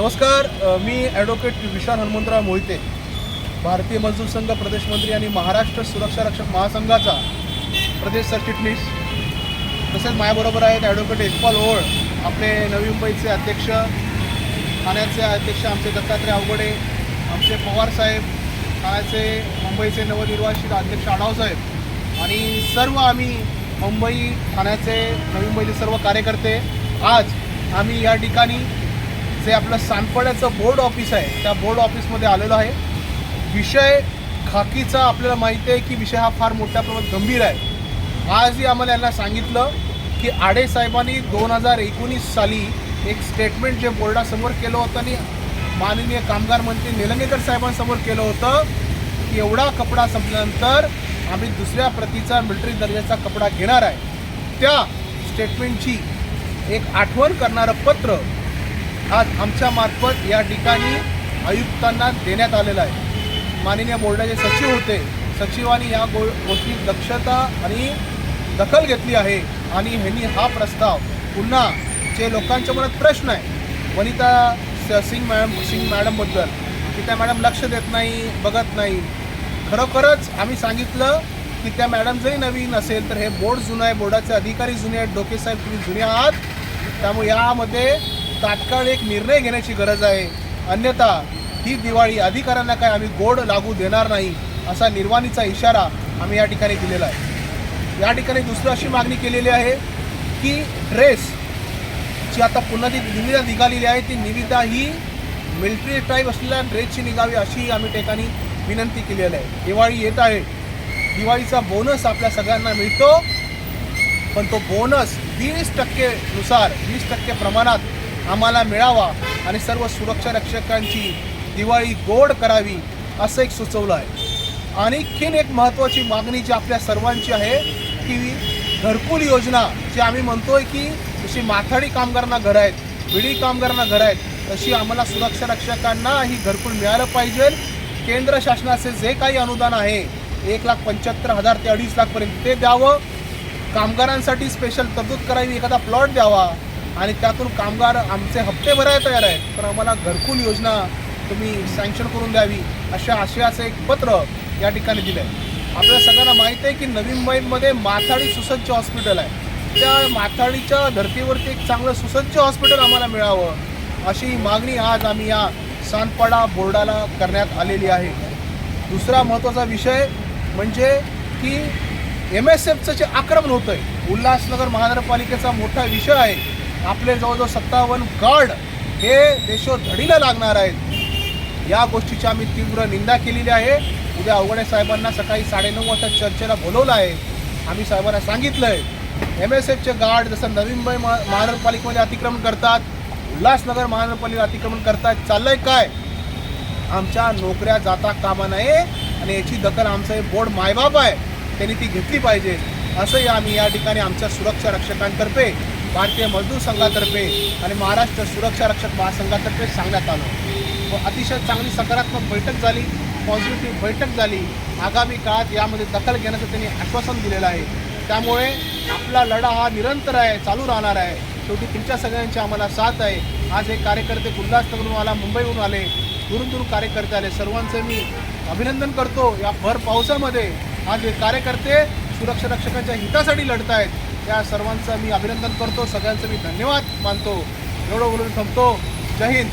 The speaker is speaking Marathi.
नमस्कार मी ॲडव्होकेट विशाल हनुमंतराव मोहिते भारतीय मजदूर संघ प्रदेश मंत्री आणि महाराष्ट्र सुरक्षा रक्षक महासंघाचा प्रदेश सरचिटणीस. तसेच माझ्याबरोबर आहेत ॲडव्होकेट यशपाल ओळ आपले नवी मुंबईचे अध्यक्ष ठाण्याचे अध्यक्ष आमचे दत्तात्रय अवघडे आमचे पवार साहेब ठाण्याचे मुंबईचे नवनिर्वाचित अध्यक्ष आढावसाहेब आणि सर्व आम्ही मुंबई ठाण्याचे नवी मुंबईचे सर्व कार्यकर्ते. आज आम्ही या ठिकाणी जे आपलं सानपाड्याचं बोर्ड ऑफिस आहे त्या बोर्ड ऑफिसमध्ये आलेलो आहे. विषय खाकीचा आपल्याला माहिती आहे की विषय हा फार मोठ्या प्रमाणात गंभीर आहे. आजही आम्हाला यांना सांगितलं की आडे साहेबांनी दोन हजार एकोणीस साली एक स्टेटमेंट जे बोर्डासमोर केलं होतं आणि माननीय कामगार मंत्री निलंगेकर साहेबांसमोर केलं होतं की एवढा कपडा संपल्यानंतर आम्ही दुसऱ्या प्रतीचा मिलिटरी दर्जाचा कपडा घेणार आहे. त्या स्टेटमेंटची एक आठवण करणारं पत्र आज आमच्या मार्फत या ठिकाणी आयुक्तांना देण्यात आलेला आहे. माननीय बोर्डाचे सचिव होते. सचिवांनी या गो गोष्टी दक्षता आणि दखल घेतली आहे आणि ह्यांनी हा प्रस्ताव पुन्हा जे लोकांच्या मनात प्रश्न आहे वनिता सिंग मॅडम सिंग मॅडमबद्दल की त्या मॅडम लक्ष देत नाही बघत नाही. खरोखरच आम्ही सांगितलं की त्या मॅडम जरी नवीन असेल तर हे बोर्ड जुनं आहे बोर्डाचे अधिकारी जुने आहेत डोके साहेब तुम्ही जुने आहात. त्यामुळे यामध्ये तात्काळ एक निर्णय घेण्याची गरज आहे. अन्यथा ही दिवाळी अधिकाऱ्यांना काय आम्ही गोड लागू देणार नाही असा निर्वाणीचा इशारा आम्ही या ठिकाणी दिलेला आहे. या ठिकाणी दुसरी अशी मागणी केलेली आहे की ड्रेस जी आता पुन्हा ती निविदा निघालेली आहे ती निविदा ही मिलिटरी टाईप असलेल्या ड्रेसची निघावी अशी आम्ही ठिकाणी विनंती केलेली आहे. दिवाळी येत आहे. दिवाळीचा बोनस आपल्या सगळ्यांना मिळतो. पण तो बोनस वीस टक्केनुसार वीस टक्के प्रमाणात आम्हाला मिळावा आणि सर्व सुरक्षा रक्षकांची दिवाळी गोड करावी असं एक सुचवलं आहे. आणखीन एक महत्त्वाची मागणी जी आपल्या सर्वांची आहे की घरकुल योजना जी आम्ही म्हणतोय की जशी माथाडी कामगारांना घरं आहेत विडी कामगारांना घरं आहेत तशी आम्हाला सुरक्षा रक्षकांना ही घरकुल मिळालं पाहिजे. केंद्र शासनाचे जे काही अनुदान आहे एक लाख पंच्याहत्तर हजार ते अडीच लाखपर्यंत ते द्यावं. कामगारांसाठी स्पेशल तरतूद करावी एखादा प्लॉट द्यावा. आणि त्यातून कामगार आमचे हप्ते भरायला तयार आहेत. तर आम्हाला घरकुल योजना तुम्ही सँक्शन करून द्यावी अशा आशयाचं एक पत्र या ठिकाणी दिलं आहे आपल्या सगळ्यांना माहीत आहे की नवी मुंबईमध्ये माथाडी सुसज्ज हॉस्पिटल आहे. त्या माथाडीच्या धर्तीवरती एक चांगलं सुसज्ज हॉस्पिटल आम्हाला मिळावं अशी मागणी आज आम्ही या सानपाडा बोर्डाला करण्यात आलेली आहे. दुसरा महत्त्वाचा विषय म्हणजे की एम एस एफचं जे आक्रमण होतं आहे उल्हासनगर महानगरपालिकेचा मोठा विषय आहे. आपले जवळजवळ सत्तावन्न गार्ड हे देशोधडीला लागणार आहेत. या गोष्टीची आम्ही तीव्र निंदा केलेली आहे. उद्या अवघडे साहेबांना सकाळी साडेनऊ वाजता चर्चेला बोलवलं आहे. आम्ही साहेबांना सांगितलं आहे एम एस एफचे गार्ड जसं नवी मुंबई महानगरपालिकेमध्ये अतिक्रमण करतात उल्हासनगर महानगरपालिका अतिक्रमण करतात चाललंय काय? आमच्या नोकऱ्या जाता कामा नये आणि याची दखल आमचं हे बोर्ड मायबाप आहे. त्यांनी ती घेतली पाहिजे. असंही आम्ही या ठिकाणी आमच्या सुरक्षा रक्षकांतर्फे भारतीय मजदूर संघातर्फे आणि महाराष्ट्र सुरक्षा रक्षक महासंघातर्फे सांगण्यात आलं. व अतिशय चांगली सकारात्मक बैठक झाली पॉझिटिव्ह बैठक झाली. आगामी काळात यामध्ये दखल घेण्याचं त्यांनी आश्वासन दिलेलं आहे. त्यामुळे आपला लढा हा निरंतर आहे चालू राहणार आहे. शेवटी तुमच्या सगळ्यांची आम्हाला साथ आहे. आज हे कार्यकर्ते उल्हासनगरहून आला मुंबईहून आले. दुरून दुरून कार्यकर्ते आले. सर्वांचं मी अभिनंदन करतो. या भर पावसामध्ये आज हे कार्यकर्ते सुरक्षा रक्षकांच्या हितासाठी लढत आहेत त्या सर्वांचं मी अभिनंदन करतो. सगळ्यांचं मी धन्यवाद मानतो. एवढं बोलून थांबतो जय हिंद.